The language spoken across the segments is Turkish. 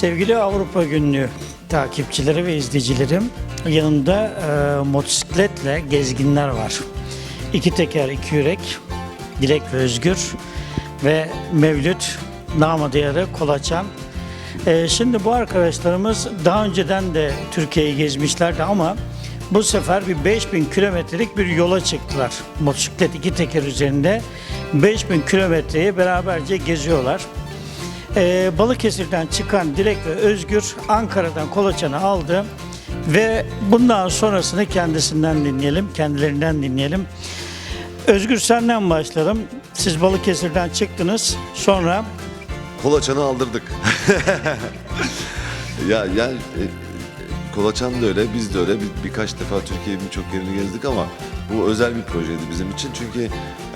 Sevgili Avrupa Günlüğü takipçileri ve izleyicilerim, yanımda e, motosikletle gezginler var. İki teker, iki yürek, Dilek ve Özgür ve Mevlüt, namı Kolaçan. E, şimdi bu arkadaşlarımız daha önceden de Türkiye'yi gezmişlerdi ama bu sefer bir 5000 kilometrelik bir yola çıktılar. Motosiklet iki teker üzerinde 5000 kilometreyi beraberce geziyorlar. Ee, Balıkesir'den çıkan Dilek ve Özgür Ankara'dan kolaçanı aldı ve bundan sonrasını kendisinden dinleyelim, kendilerinden dinleyelim. Özgür senden başlayalım. Siz Balıkesir'den çıktınız. Sonra Kolaçanı aldırdık. ya yani e, Kolaçan da öyle, biz de öyle. Bir, birkaç defa Türkiye'nin birçok yerini gezdik ama bu özel bir projeydi bizim için. Çünkü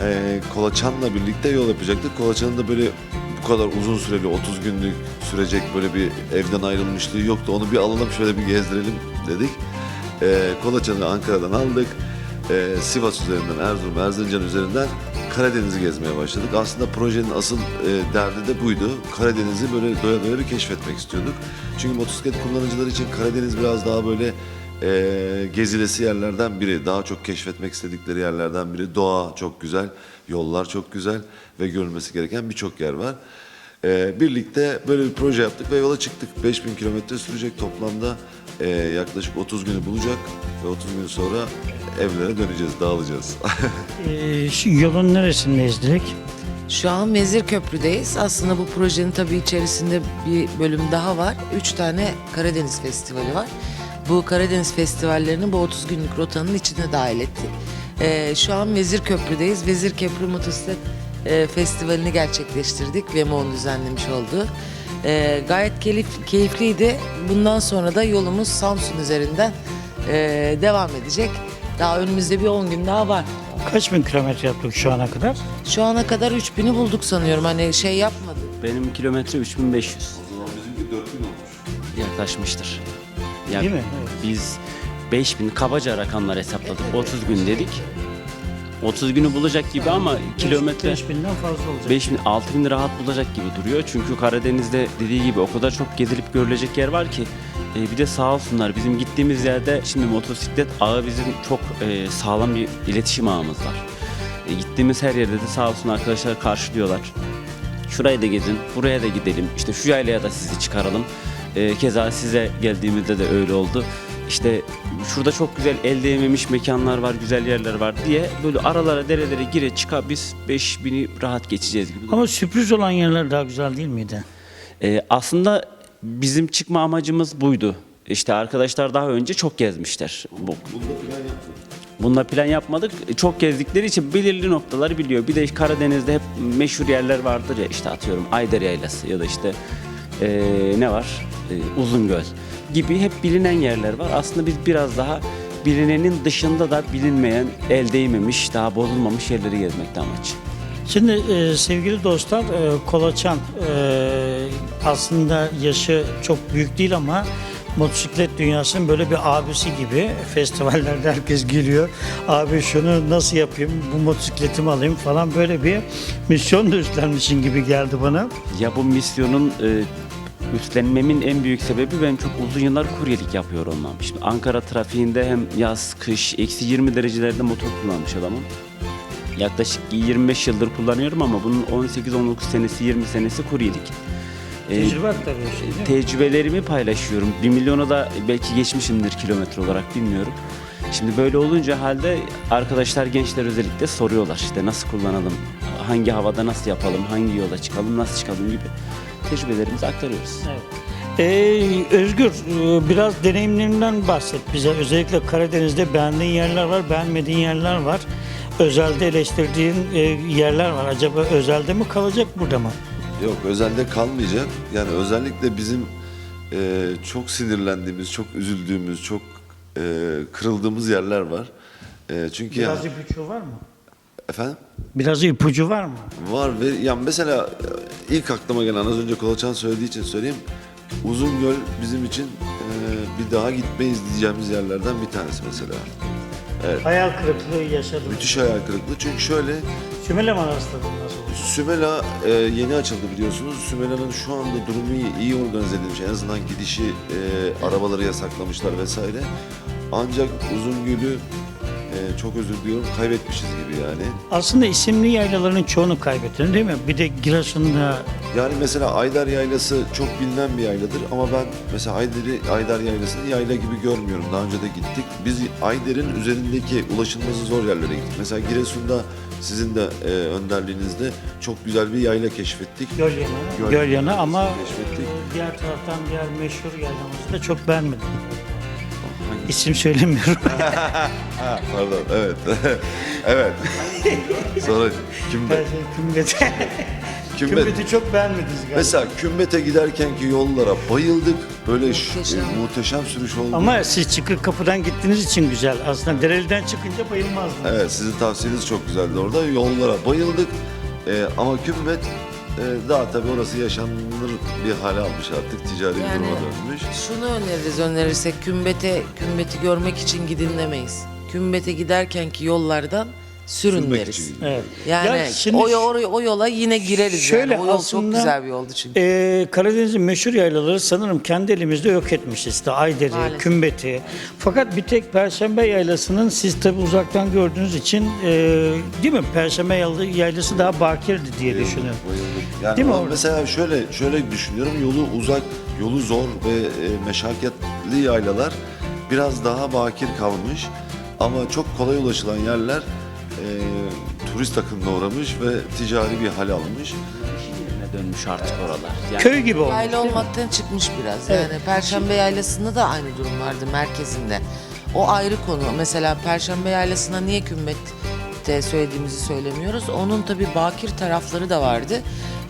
e, Kolaçan'la birlikte yol yapacaktık. Kolaçan'ın da böyle bu kadar uzun süreli 30 günlük sürecek böyle bir evden ayrılmışlığı yoktu. Onu bir alalım şöyle bir gezdirelim dedik. E, Kolaçan'ı Ankara'dan aldık. E, Sivas üzerinden, Erzurum, Erzincan üzerinden Karadeniz'i gezmeye başladık. Aslında projenin asıl e, derdi de buydu. Karadeniz'i böyle doya doya bir keşfetmek istiyorduk. Çünkü motosiklet kullanıcıları için Karadeniz biraz daha böyle e, gezilesi yerlerden biri. Daha çok keşfetmek istedikleri yerlerden biri. Doğa çok güzel, yollar çok güzel ve görülmesi gereken birçok yer var. E, birlikte böyle bir proje yaptık ve yola çıktık. 5000 kilometre sürecek toplamda e, yaklaşık 30 günü bulacak ve 30 gün sonra evlere döneceğiz, dağılacağız. e, şu yolun neresindeyiz Dilek? Şu an Vezir Köprü'deyiz. Aslında bu projenin tabii içerisinde bir bölüm daha var. Üç tane Karadeniz Festivali var. Bu Karadeniz Festivallerini bu 30 günlük rotanın içine dahil ettik. Ee, şu an Vezir Köprü'deyiz. Vezir Köprü Motosiklet e, Festivali'ni gerçekleştirdik. VEMO'nun düzenlemiş olduğu. Ee, gayet keyif, keyifliydi. Bundan sonra da yolumuz Samsun üzerinden e, devam edecek. Daha önümüzde bir 10 gün daha var. Kaç bin kilometre yaptık şu ana kadar? Şu ana kadar 3000'i bulduk sanıyorum. Hani şey yapmadık. Benim kilometre 3500 o zaman bizimki 4000 olmuş. yaklaşmıştır. Ya Değil mi? Evet. Biz 5000 kabaca rakamlar hesapladık. 30 gün dedik. 30 günü bulacak gibi ama kilometre 5 binden fazla olacak. 5000 6000 rahat bulacak gibi duruyor. Çünkü Karadeniz'de dediği gibi o kadar çok gezilip görülecek yer var ki e, bir de sağ olsunlar bizim gittiğimiz yerde şimdi motosiklet ağı bizim çok e, sağlam bir iletişim ağımız var. E, gittiğimiz her yerde de sağ olsun arkadaşlar karşılıyorlar. Şurayı da gezin, buraya da gidelim. İşte şu yaylaya da sizi çıkaralım. E, keza size geldiğimizde de öyle oldu. İşte şurada çok güzel el değmemiş mekanlar var, güzel yerler var diye böyle aralara derelere gire çıka biz 5000'i rahat geçeceğiz gibi. Ama sürpriz olan yerler daha güzel değil miydi? Ee, aslında bizim çıkma amacımız buydu. İşte arkadaşlar daha önce çok gezmişler. Bu, Bunda plan yapmadık. Çok gezdikleri için belirli noktaları biliyor. Bir de Karadeniz'de hep meşhur yerler vardır ya işte atıyorum Ayder Yaylası ya da işte ee, ne var? Ee, Uzungöl gibi hep bilinen yerler var. Aslında biz biraz daha bilinenin dışında da bilinmeyen, el değmemiş, daha bozulmamış yerleri gezmekte amaç. Şimdi e, sevgili dostlar e, Kolaçan e, aslında yaşı çok büyük değil ama motosiklet dünyasının böyle bir abisi gibi festivallerde herkes geliyor. Abi şunu nasıl yapayım bu motosikletimi alayım falan böyle bir misyon da üstlenmişsin gibi geldi bana. Ya bu misyonun e, üstlenmemin en büyük sebebi ben çok uzun yıllar kuryelik yapıyor olmam. Şimdi Ankara trafiğinde hem yaz, kış, eksi 20 derecelerde motor kullanmış adamım. Yaklaşık 25 yıldır kullanıyorum ama bunun 18-19 senesi, 20 senesi kuryelik. E, Tecrübe aktarıyorsun değil mi? tecrübelerimi paylaşıyorum. 1 milyonu da belki geçmişimdir kilometre olarak bilmiyorum. Şimdi böyle olunca halde arkadaşlar gençler özellikle soruyorlar işte nasıl kullanalım, hangi havada nasıl yapalım, hangi yola çıkalım, nasıl çıkalım gibi tecrübelerimizi aktarıyoruz. Ee, Özgür e, biraz deneyimlerinden bahset bize. Özellikle Karadeniz'de beğendiğin yerler var, beğenmediğin yerler var. Özelde eleştirdiğin e, yerler var. Acaba özelde mi kalacak burada mı? Yok özelde kalmayacak. Yani özellikle bizim e, çok sinirlendiğimiz, çok üzüldüğümüz, çok e, kırıldığımız yerler var. E, çünkü Biraz yani, ipucu var mı? Efendim Biraz ipucu var mı? var ve yani mesela e, ilk aklıma gelen az önce Kolaçan söylediği için söyleyeyim. Uzungöl bizim için e, bir daha gitmeyiz diyeceğimiz yerlerden bir tanesi mesela. Evet. Hayal kırıklığı yaşadım. Müthiş hayal kırıklığı. Çünkü şöyle Sümele Manastırı nasıl? Sümela e, yeni açıldı biliyorsunuz. Sümela'nın şu anda durumu iyi, iyi organize edilmiş. En azından gidişi e, arabaları yasaklamışlar vesaire. Ancak Uzungül'ü e, çok özür diliyorum kaybetmişiz gibi yani. Aslında isimli yaylaların çoğunu kaybettin değil mi? Bir de Giresun'da Yani mesela Aydar Yaylası çok bilinen bir yayladır ama ben mesela Aydar'ı, Aydar Yaylası'nı yayla gibi görmüyorum. Daha önce de gittik. Biz Aydar'ın üzerindeki ulaşılması zor yerlere gittik. Mesela Giresun'da sizin de e, önderliğinizde çok güzel bir yayla keşfettik. Gölyanı, Göl- Gölyanı ama keşfettik. diğer taraftan diğer meşhur yaylamızı da çok beğenmedim. İsim söylemiyorum. Ha, pardon, evet. evet. Sonra Kümbe, Kümbete. Kümbe, Kümbeti çok beğenmediniz galiba. mesela Kümbet'e giderkenki yollara bayıldık. Böyle ş- Muhteşem. e, muhteşem sürüş oldu. Ama siz çıkık kapıdan gittiğiniz için güzel. Aslında Dereli'den çıkınca bayılmazdınız. Evet, sizin tavsiyeniz çok güzeldi orada. Yollara bayıldık. E, ama Kümbet e, daha tabii orası yaşanılır bir hale almış artık. Ticari bir Yani duruma dönmüş. şunu öneririz önerirsek kümbete kümbeti görmek için gidin demeyiz. Kümbete giderkenki yollardan sürün Sürmek deriz. için. Evet. Yani Ya şimdi o, o, o yola yine gireriz Şöyle yani. O yol aslında- çok güzel bir yoldu çünkü. Ee, Karadeniz'in meşhur yaylaları sanırım kendi elimizde yok etmişiz. İşte Ayder'i, Maalesef. Kümbeti. Fakat bir tek Perşembe Yaylası'nın siz tabi uzaktan gördüğünüz için e, değil mi? Perşembe Yayla- Yaylası daha bakirdi diye düşünüyorum. Bayıldık. Yani Değil mi orada? mesela şöyle şöyle düşünüyorum. Yolu uzak, yolu zor ve e, meşakkatli yaylalar biraz daha bakir kalmış. Ama çok kolay ulaşılan yerler turist akınına uğramış ve ticari bir hal almış. Yerine dönmüş artık oralar. Yani Köy gibi olmuş. Yayla değil mi? olmaktan çıkmış biraz. Evet. Yani Perşembe Yaylası'nda da aynı durum vardı merkezinde. O ayrı konu. Mesela Perşembe Yaylası'na niye kümbette söylediğimizi söylemiyoruz. Onun tabii bakir tarafları da vardı.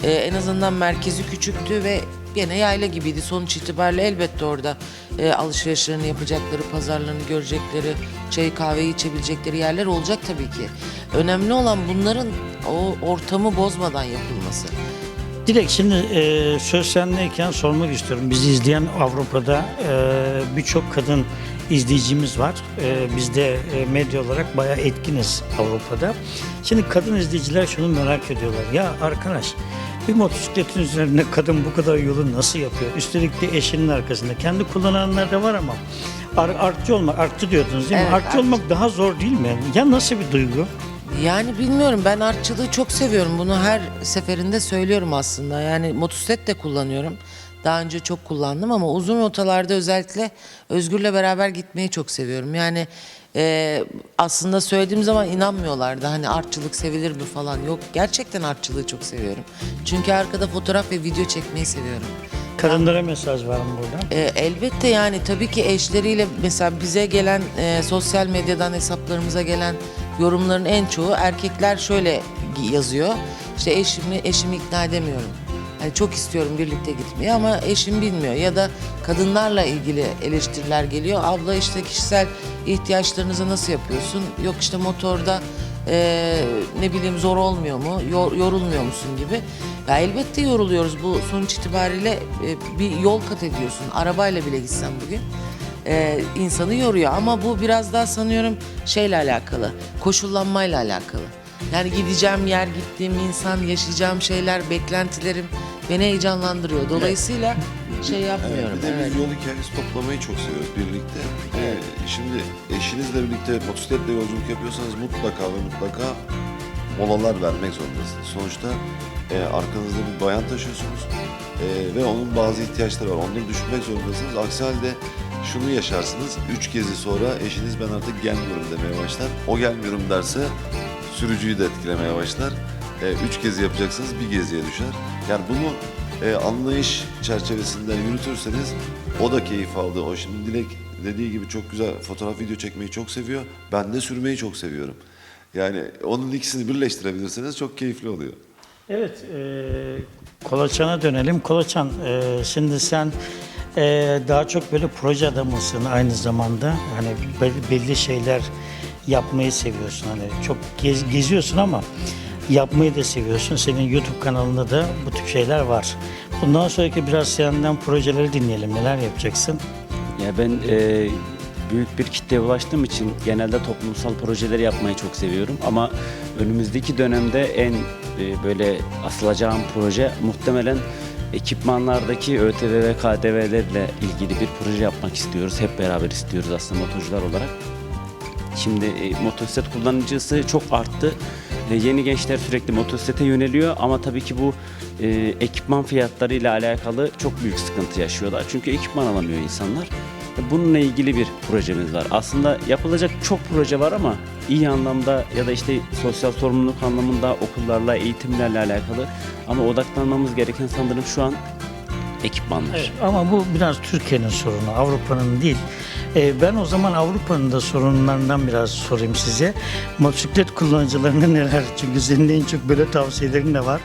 Ee, en azından merkezi küçüktü ve gene yayla gibiydi. Sonuç itibariyle elbette orada e, alışverişlerini yapacakları, pazarlarını görecekleri, çay kahve içebilecekleri yerler olacak tabii ki. Önemli olan bunların o ortamı bozmadan yapılması. Dilek şimdi e, söz sendeyken sormak istiyorum. Bizi izleyen Avrupa'da e, birçok kadın izleyicimiz var. E, biz de e, medya olarak bayağı etkiniz Avrupa'da. Şimdi kadın izleyiciler şunu merak ediyorlar. Ya arkadaş bir motosikletin üzerinde kadın bu kadar yolu nasıl yapıyor? Üstelik de eşinin arkasında. Kendi kullananlar da var ama ar- artçı olmak, artçı diyordunuz değil mi? Evet, artçı artçı. olmak daha zor değil mi? Ya nasıl bir duygu? Yani bilmiyorum ben artçılığı çok seviyorum. Bunu her seferinde söylüyorum aslında. Yani motosiklet de kullanıyorum. Daha önce çok kullandım ama uzun rotalarda özellikle Özgür'le beraber gitmeyi çok seviyorum. Yani e, aslında söylediğim zaman inanmıyorlardı. Hani artçılık sevilir mi falan. Yok gerçekten artçılığı çok seviyorum. Çünkü arkada fotoğraf ve video çekmeyi seviyorum. Kadınlara mesaj var mı burada? E, elbette yani tabii ki eşleriyle mesela bize gelen e, sosyal medyadan hesaplarımıza gelen yorumların en çoğu erkekler şöyle yazıyor. İşte eşimi eşimi ikna edemiyorum. Hani çok istiyorum birlikte gitmeyi ama eşim bilmiyor ya da kadınlarla ilgili eleştiriler geliyor. Abla işte kişisel ihtiyaçlarınızı nasıl yapıyorsun? Yok işte motorda e, ne bileyim zor olmuyor mu? Yor- yorulmuyor musun gibi. Ya elbette yoruluyoruz. Bu sonuç itibariyle e, bir yol kat ediyorsun. Arabayla bile gitsen bugün e, insanı yoruyor. Ama bu biraz daha sanıyorum şeyle alakalı. Koşullanmayla alakalı. Yani gideceğim yer, gittiğim insan, yaşayacağım şeyler, beklentilerim beni heyecanlandırıyor. Dolayısıyla şey yapmıyorum. Bir de evet. biz yol hikayesi toplamayı çok seviyoruz birlikte. Ee, şimdi eşinizle birlikte motosikletle yolculuk yapıyorsanız mutlaka ve mutlaka molalar vermek zorundasınız. Sonuçta e, arkanızda bir bayan taşıyorsunuz e, ve onun bazı ihtiyaçları var. Onları düşünmek zorundasınız. Aksi halde şunu yaşarsınız. Üç gezi sonra eşiniz ben artık gelmiyorum demeye başlar. O gelmiyorum derse sürücüyü de etkilemeye başlar. E, üç gezi yapacaksınız bir geziye düşer. Yani bunu e, anlayış çerçevesinde yürütürseniz o da keyif aldı. O şimdi Dilek dediği gibi çok güzel fotoğraf video çekmeyi çok seviyor. Ben de sürmeyi çok seviyorum. Yani onun ikisini birleştirebilirseniz çok keyifli oluyor. Evet, e, Kolaçan'a dönelim. Kolaçan, e, şimdi sen e, daha çok böyle proje adamısın aynı zamanda. Hani belli şeyler yapmayı seviyorsun. Hani çok gez, geziyorsun ama yapmayı da seviyorsun. Senin YouTube kanalında da bu tip şeyler var. Bundan sonraki biraz senden projeleri dinleyelim. Neler yapacaksın? Ya ben e, büyük bir kitleye ulaştığım için genelde toplumsal projeleri yapmayı çok seviyorum. Ama önümüzdeki dönemde en e, böyle asılacağım proje muhtemelen ekipmanlardaki ÖTV ve KDV'lerle ilgili bir proje yapmak istiyoruz. Hep beraber istiyoruz aslında motorcular olarak. Şimdi e, motosiklet kullanıcısı çok arttı. E, yeni gençler sürekli motosiklete yöneliyor ama tabii ki bu e, ekipman fiyatları ile alakalı çok büyük sıkıntı yaşıyorlar. Çünkü ekipman alamıyor insanlar. E, Bununla ilgili bir projemiz var. Aslında yapılacak çok proje var ama iyi anlamda ya da işte sosyal sorumluluk anlamında okullarla, eğitimlerle alakalı ama odaklanmamız gereken sanırım şu an ekipmanlar. Evet, ama bu biraz Türkiye'nin sorunu, Avrupa'nın değil. Ee, ben o zaman Avrupa'nın da sorunlarından biraz sorayım size. Motosiklet kullanıcılarına neler? Çünkü senin en çok böyle tavsiyelerin de var.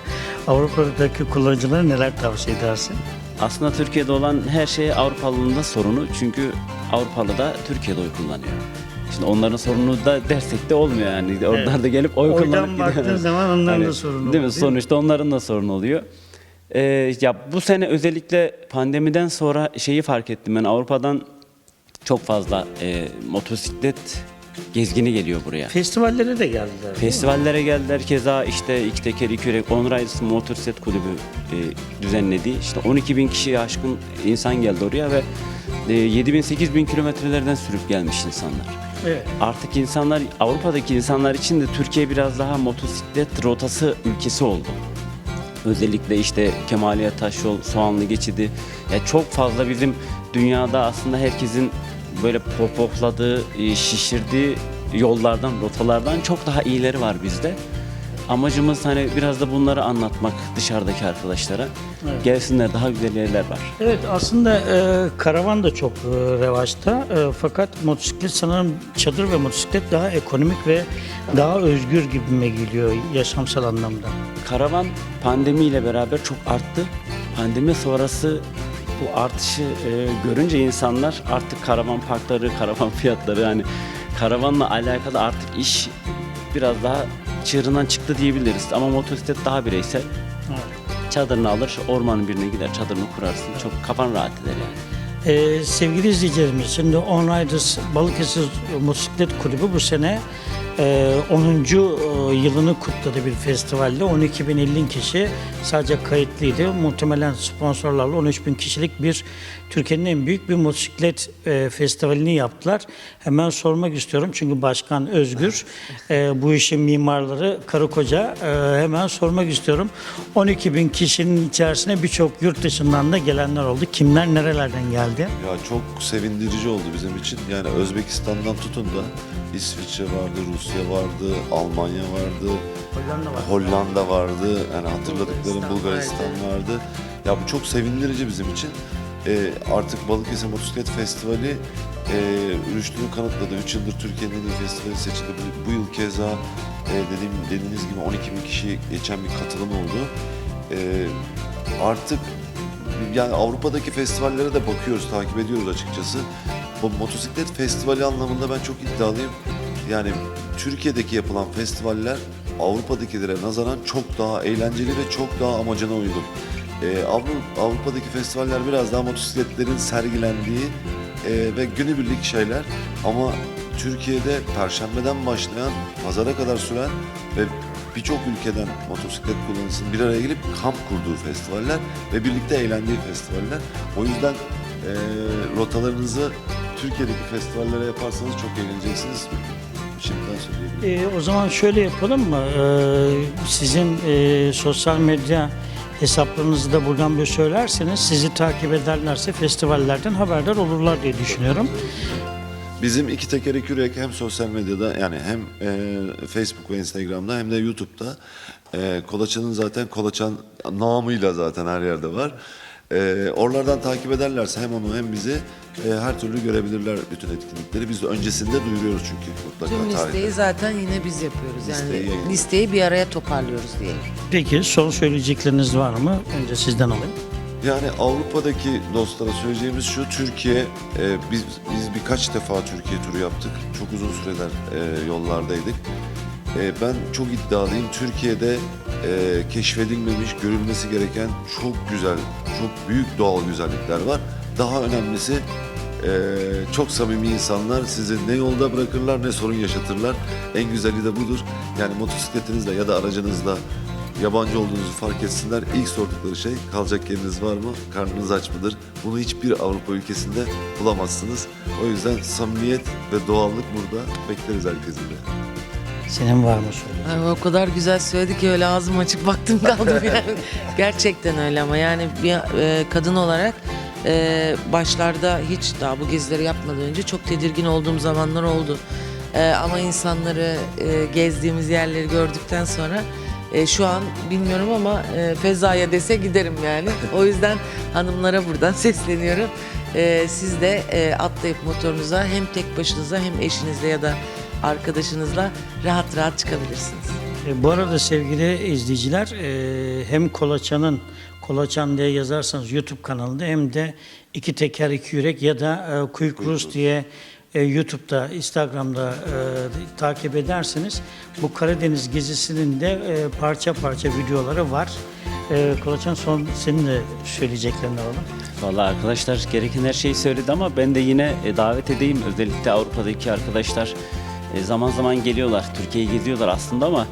Avrupa'daki kullanıcılara neler tavsiye edersin? Aslında Türkiye'de olan her şey Avrupalı'nın da sorunu. Çünkü Avrupalı da Türkiye'de oy kullanıyor. Şimdi onların sorunu da dersek de olmuyor yani. Onlar da gelip oy Oydan kullanıp gidiyor. baktığın zaman onların da sorunu Değil mi? oluyor, değil mi? Sonuçta onların da sorunu oluyor. Ee, ya bu sene özellikle pandemiden sonra şeyi fark ettim ben Avrupa'dan çok fazla e, motosiklet gezgini geliyor buraya. Festivallere de geldiler. değil mi? Festivallere geldiler keza işte iki teker iki yürek On Rides Motorset Kulübü e, düzenledi. İşte 12 bin kişiye aşkın insan geldi oraya ve e, 7 bin 8 bin kilometrelerden sürüp gelmiş insanlar. Evet. Artık insanlar Avrupa'daki insanlar için de Türkiye biraz daha motosiklet rotası ülkesi oldu. Özellikle işte Kemaliye Taşyol, Soğanlı Geçidi. Ya çok fazla bizim dünyada aslında herkesin böyle pohpohladığı, e, şişirdiği yollardan, rotalardan çok daha iyileri var bizde. Amacımız hani biraz da bunları anlatmak dışarıdaki arkadaşlara. Gelsinler daha güzel yerler var. Evet aslında e, karavan da çok e, revaçta E, fakat motosiklet sanırım çadır ve motosiklet daha ekonomik ve daha özgür gibime geliyor yaşamsal anlamda. Karavan pandemiyle beraber çok arttı. Pandemi sonrası bu artışı e, görünce insanlar artık karavan parkları, karavan fiyatları yani karavanla alakalı artık iş biraz daha çığırından çıktı diyebiliriz. Ama motosiklet daha bireysel. Çadırını alır, ormanın birine gider, çadırını kurarsın. Çok kafan rahat eder yani. Ee, sevgili izleyicilerimiz, şimdi On Riders Balıkesir Motosiklet Kulübü bu sene 10. yılını kutladı bir festivalde. 12.050 kişi sadece kayıtlıydı. Muhtemelen sponsorlarla 13.000 kişilik bir Türkiye'nin en büyük bir motosiklet e, festivalini yaptılar. Hemen sormak istiyorum çünkü Başkan Özgür e, bu işin mimarları karı koca e, hemen sormak istiyorum. 12.000 kişinin içerisine birçok yurt dışından da gelenler oldu. Kimler nerelerden geldi? Ya çok sevindirici oldu bizim için. Yani Özbekistan'dan tutun da İsviçre vardı, Rusya vardı, Almanya vardı, Hollanda var. Hollanda vardı. Yani hatırladıklarım Bulgaristan Bulgaristan vardı. Ya bu çok sevindirici bizim için. Ee, artık Balıkesir Motosiklet Festivali e, rüştünü kanıtladı. 3 yıldır Türkiye'nin en iyi festivali seçildi. Bu, bu yıl keza e, dediğim dediğiniz gibi 12 bin kişi geçen bir katılım oldu. Ee, artık yani Avrupa'daki festivallere de bakıyoruz, takip ediyoruz açıkçası. Bu motosiklet festivali anlamında ben çok iddialıyım. Yani Türkiye'deki yapılan festivaller Avrupa'dakilere nazaran çok daha eğlenceli ve çok daha amacına uygun. Ee, Avru- Avrupa'daki festivaller biraz daha motosikletlerin sergilendiği e, ve günübirlik şeyler ama Türkiye'de Perşembe'den başlayan pazara kadar süren ve birçok ülkeden motosiklet kullanıcısının bir araya gelip kamp kurduğu festivaller ve birlikte eğlendiği festivaller. O yüzden e, rotalarınızı Türkiye'deki festivallere yaparsanız çok eğleneceksiniz. Şimdiden söyleyebilirim. Ee, o zaman şöyle yapalım mı? Ee, sizin e, sosyal medya hesaplarınızı da buradan bir söylerseniz sizi takip ederlerse festivallerden haberdar olurlar diye düşünüyorum. Bizim iki teker iki yürek hem sosyal medyada yani hem e, Facebook ve Instagram'da hem de YouTube'da e, Kolaçan'ın zaten Kolaçan namıyla zaten her yerde var. E, oralardan takip ederlerse hem onu hem bizi e, her türlü görebilirler bütün etkinlikleri. Biz de öncesinde duyuruyoruz çünkü mutlaka Tüm listeyi tarihleri. zaten yine biz yapıyoruz. Yani Listeyi listeyi bir araya toparlıyoruz diyelim. Peki son söyleyecekleriniz var mı? Önce sizden alayım. Yani Avrupa'daki dostlara söyleyeceğimiz şu, Türkiye, e, biz, biz birkaç defa Türkiye turu yaptık. Çok uzun süreler e, yollardaydık. E, ben çok iddialıyım. Türkiye'de e, keşfedilmemiş, görülmesi gereken çok güzel, çok büyük doğal güzellikler var. Daha önemlisi Ee, çok samimi insanlar sizi ne yolda bırakırlar ne sorun yaşatırlar. En güzeli de budur. Yani motosikletinizle ya da aracınızla yabancı olduğunuzu fark etsinler. İlk sordukları şey kalacak yeriniz var mı? Karnınız aç mıdır? Bunu hiçbir Avrupa ülkesinde bulamazsınız. O yüzden samimiyet ve doğallık burada bekleriz herkesin de. Senin var mı söyle? Ay, o kadar güzel söyledi ki öyle ağzım açık baktım kaldım yani. Gerçekten öyle ama yani bir e, kadın olarak e, başlarda hiç daha bu gezileri yapmadan önce çok tedirgin olduğum zamanlar oldu. E, ama insanları e, gezdiğimiz yerleri gördükten sonra e, şu an bilmiyorum ama e, Feza'ya dese giderim yani. O yüzden hanımlara buradan sesleniyorum. E, siz de e, atlayıp motorunuza hem tek başınıza hem eşinizle ya da arkadaşınızla rahat rahat çıkabilirsiniz. E, bu arada sevgili izleyiciler e, hem Kolaçan'ın Kolaçan diye yazarsanız YouTube kanalında hem de iki teker iki yürek ya da e, Quick Cruise diye e, YouTube'da, Instagram'da e, takip ederseniz bu Karadeniz gezisinin de e, parça parça videoları var. E, Kolaçan son senin de söyleyeceklerini alalım. Vallahi arkadaşlar gereken her şeyi söyledi ama ben de yine e, davet edeyim. Özellikle Avrupa'daki arkadaşlar e, zaman zaman geliyorlar. Türkiye'yi geziyorlar aslında ama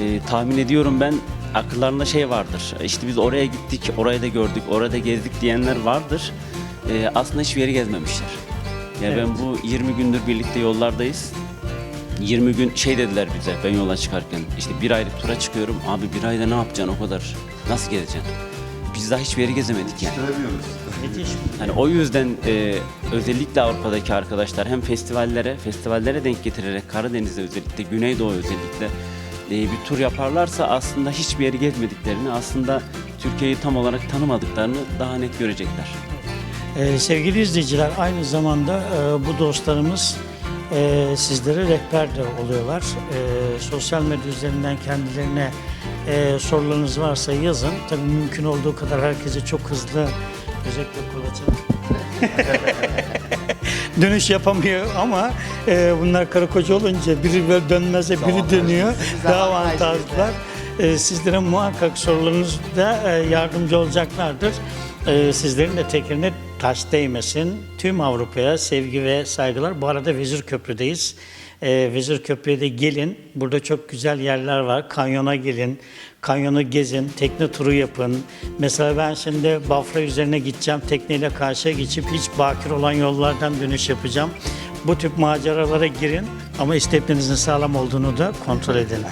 e, tahmin ediyorum ben akıllarında şey vardır. İşte biz oraya gittik, orayı da gördük, orada da gezdik diyenler vardır. E, aslında hiçbir yeri gezmemişler. Yani ben bu 20 gündür birlikte yollardayız. 20 gün şey dediler bize ben yola çıkarken işte bir aylık tura çıkıyorum abi bir ayda ne yapacaksın o kadar nasıl gezeceksin? Biz daha hiçbir yeri gezemedik yani. Müthiş. Hani o yüzden e, özellikle Avrupa'daki arkadaşlar hem festivallere, festivallere denk getirerek Karadeniz'de özellikle Güneydoğu özellikle e, bir tur yaparlarsa aslında hiçbir yeri gezmediklerini, aslında Türkiye'yi tam olarak tanımadıklarını daha net görecekler. Ee, sevgili izleyiciler aynı zamanda e, bu dostlarımız e, sizlere rehber de oluyorlar. E, sosyal medya üzerinden kendilerine e, sorularınız varsa yazın. Tabii mümkün olduğu kadar herkese çok hızlı özellikle kolaçan dönüş yapamıyor ama e, bunlar karı koca olunca biri böyle dönmezse biri dönüyor. Daha avantajlılar. E, sizlere muhakkak sorularınızda e, yardımcı olacaklardır. E, sizlerin de tekerine taş değmesin. Tüm Avrupa'ya sevgi ve saygılar. Bu arada Vezir Köprü'deyiz. E, Vezir Köprü'ye de gelin. Burada çok güzel yerler var. Kanyona gelin. Kanyonu gezin, tekne turu yapın. Mesela ben şimdi Bafra üzerine gideceğim. Tekneyle karşıya geçip hiç bakir olan yollardan dönüş yapacağım. Bu tip maceralara girin ama istepnenizin sağlam olduğunu da kontrol edin.